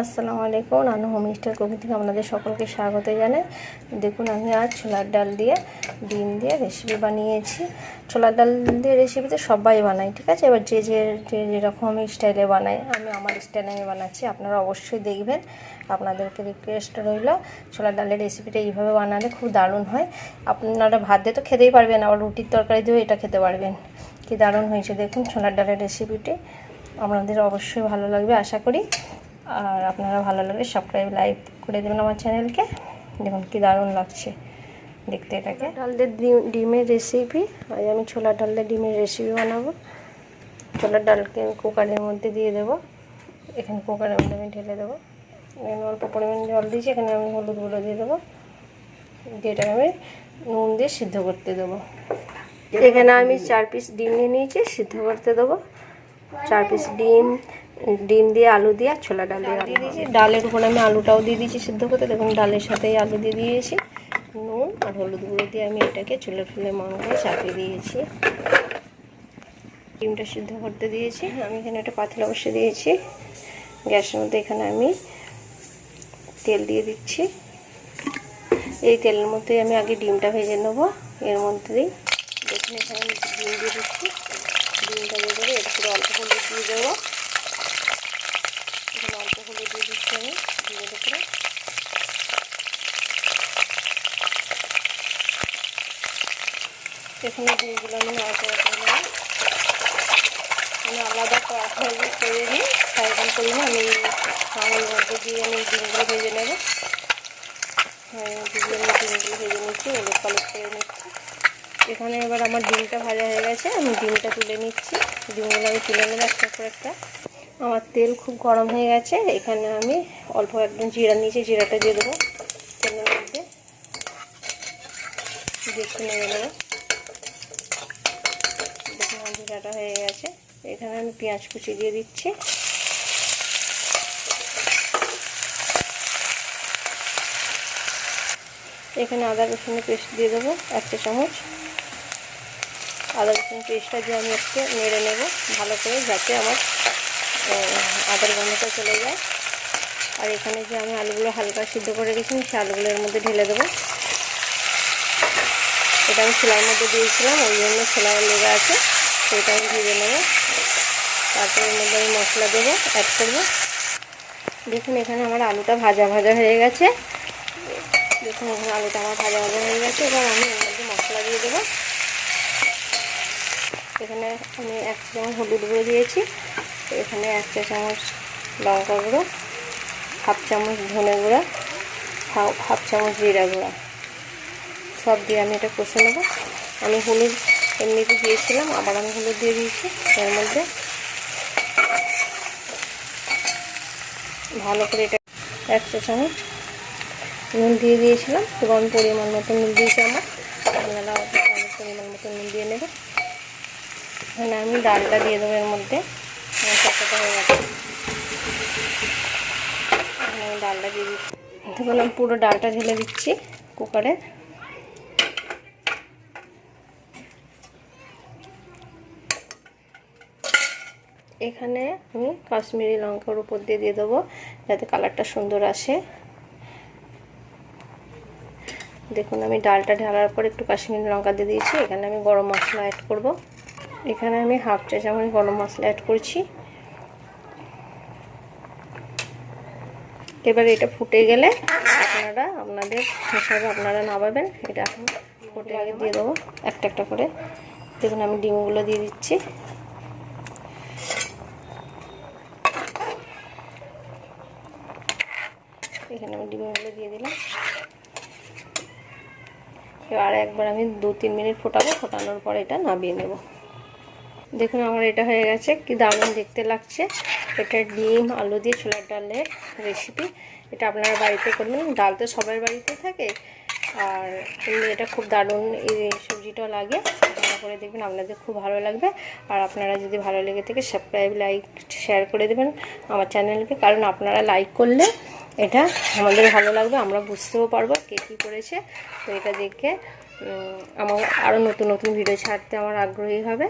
আসসালামু আলাইকুম, নানু হোম স্টার কুকিং থেকে আপনাদের সকলকে স্বাগত জানাই। দেখুন, আমি আজ ছোলার ডাল দিয়ে, ডিম দিয়ে রেসিপি বানিয়েছি। ছোলার ডাল দিয়ে রেসিপিতে সবাই বানাই ঠিক আছে? এবার যে যে যে যেরকম স্টাইলে বানায়, আমি আমার স্টাইলে আমি বানাচ্ছি। আপনারা অবশ্যই দেখবেন, আপনাদেরকে রিকোয়েস্ট রইল। ছোলার ডালের রেসিপিটা এইভাবে বানালে খুব দারুণ হয়। আপনারা ভাত দিয়ে তো খেতেই পারবেন, আবার রুটির তরকারি দিয়েও এটা খেতে পারবেন। কি দারুণ হয়েছে, দেখুন ছোলার ডালের রেসিপিটি আপনাদের অবশ্যই ভালো লাগবে, আশা করি। আর আপনারা ভালো লাগলে সাবস্ক্রাইব লাইক করে দেবেন আমার চ্যানেলকে দেখুন কি দারুণ লাগছে দেখতে এটাকে। ডাল দিয়ে ডিম- ডিমের রেসিপি আজ আমি ছোলা ডাল দিয়ে ডিমের রেসিপি বানাবো। ছোলার ডালকে আমি কুকারের মধ্যে দিয়ে দেবো। এখানে কুকারের মধ্যে আমি ঢেলে দেবো। এখানে অল্প পরিমাণ জল দিয়েছি। এখানে আমি হলুদ গুঁড়ো দিয়ে দেবো। এটাকে আমি নুন দিয়ে সিদ্ধ করতে দেবো। এখানে আমি চার পিস ডিম নিয়ে নিয়েছি, সিদ্ধ করতে দেবো। চার পিস ডিম ডিম দিয়ে আলু দিয়ে আর ছোলা ডাল দিয়ে দিয়ে দিয়েছি ডালের উপর আমি আলুটাও দিয়ে দিয়েছি সিদ্ধ করতে। দেখুন, ডালের সাথেই আলু দিয়ে দিয়েছি। নুন আর হলুদ গুঁড়ো দিয়ে আমি এটাকে চুলে ফুলে মাংসে চাপিয়ে দিয়েছি। ডিমটা সিদ্ধ করতে দিয়েছি। আমি এখানে একটা পাতলা বসে দিয়েছি। গ্যাসের মধ্যে এখানে আমি তেল দিয়ে দিচ্ছি। এই তেলের মধ্যেই আমি আগে ডিমটা ভেজে নেব। এর মধ্যেই দেখুন, এখানে ডিম দিয়ে দিচ্ছি। ডিমটা দিয়ে দেবো উপরে অল্প হলুদ দিয়ে দেবো। অল্প দিয়ে দিচ্ছি আমি ডিমের উপরে এখানে ডিমগুলো আমি করে নেব আমি আলাদা কড়াই করে নিই ফ্রাইপ্যান করি না আমি হাঁড়ির মধ্যে দিয়ে আমি ডিমগুলো ভেজে নেব। দিয়ে আমি ডিমগুলো ভেজে নিচ্ছি ওলট পালট করে নিচ্ছি। এখানে এবার আমার ডিমটা ভাজা হয়ে গেছে। আমি ডিমটা তুলে নিচ্ছি। ডিমগুলো আমি তুলে নেব একটা করে একটা। আমার তেল খুব গরম হয়ে গেছে, এখানে আমি অল্প একদম জিরা নিয়েছি, জিরাটা দিয়ে দেবো। তেলের মধ্যে নেব। দেখুন জিরাটা হয়ে গেছে। এখানে আমি পেঁয়াজ কুচি দিয়ে দিচ্ছি। এখানে আদা রসুনের পেস্ট দিয়ে দেবো, এক চা চামচ। আদা রসুন পেস্টটা দিয়ে আমি একটু নেড়ে নেব, ভালো করে যাতে আমার আদার গন্ধটা চলে যায়। আর এখানে যে আমি আলুগুলো হালকা সিদ্ধ করে রেখেছি সেই আলুগুলো এর মধ্যে ঢেলে দেবো। এটা আমি ছোলার মধ্যে দিয়েছিলাম, ওই জন্য ছোলা লেগে আছে, সেটা আমি ভেজে নেব। তারপরে এর মধ্যে আমি মশলা দেবো অ্যাড করব। দেখুন, এখানে আমার আলুটা ভাজা ভাজা হয়ে গেছে। দেখুন, এখানে আলুটা আমার ভাজা ভাজা হয়ে গেছে, এবার আমি এর মধ্যে মশলা দিয়ে দেবো। এখানে আমি এক চামচ হলুদ গুঁড়ো দিয়েছি। এখানে এক চা চামচ লঙ্কা গুঁড়ো, হাফ চামচ ধনে গুঁড়া হাফ চামচ জিরা গুঁড়া। সব দিয়ে আমি এটা কষে নেব। আমি হলুদ এমনিতে দিয়েছিলাম, আবার আমি হলুদ দিয়ে দিয়েছি। এর মধ্যে ভালো করে এটা এক চা চামচ নুন দিয়ে দিয়েছিলাম। এবং পরিমাণ মতো নুন দিয়েছি আমার। আপনারা পরিমাণ মতো নুন দিয়ে নেবেন। এখানে আমি ডালটা দিয়ে দেবো এর মধ্যে। ডালটা দিয়ে দিচ্ছি। দেখুন, আমি পুরো ডালটা ঢেলে দিচ্ছি কুকারে। এখানে আমি কাশ্মীরি লঙ্কার উপর দিয়ে দিয়ে দেবো, যাতে কালারটা সুন্দর আসে। দেখুন, আমি ডালটা ঢালার পর একটু কাশ্মীরি লঙ্কা দিয়ে দিয়েছি। এখানে আমি গরম মশলা অ্যাড করব। এখানে আমি হাফ চা চামচ গরম মশলা অ্যাড করছি। এবার এটা ফুটে গেলে আপনারা আপনাদের হিসাবে আপনারা নামাবেন। এটা এখন ফুটে আগে দিয়ে দেবো একটা একটা করে। দেখুন আমি ডিমগুলো দিয়ে দিচ্ছি। এখানে আমি ডিমগুলো দিয়ে দিলাম। এবার একবার আমি দু তিন মিনিট ফোটাবো, ফোটানোর পর এটা নামিয়ে নেব। দেখুন আমার এটা হয়ে গেছে, কি দারুণ দেখতে লাগছে। এটা ডিম, আলু দিয়ে ছোলার ডালের রেসিপি এটা আপনারা বাড়িতে করবেন, ডাল তো সবার বাড়িতে থাকে। আর এটা খুব দারুণ এই সবজিটাও লাগে, আপনারা করে দেখবেন, আপনাদের খুব ভালো লাগবে। আর আপনারা যদি ভালো লেগে থাকে সাবস্ক্রাইব লাইক শেয়ার করে দেবেন আমার চ্যানেলকে কারণ আপনারা লাইক করলে এটা আমাদের ভালো লাগবে, আমরা বুঝতেও পারব কে কী করেছে। তো এটা দেখে আমার আরও নতুন নতুন ভিডিও ছাড়তে আমার আগ্রহী হবে।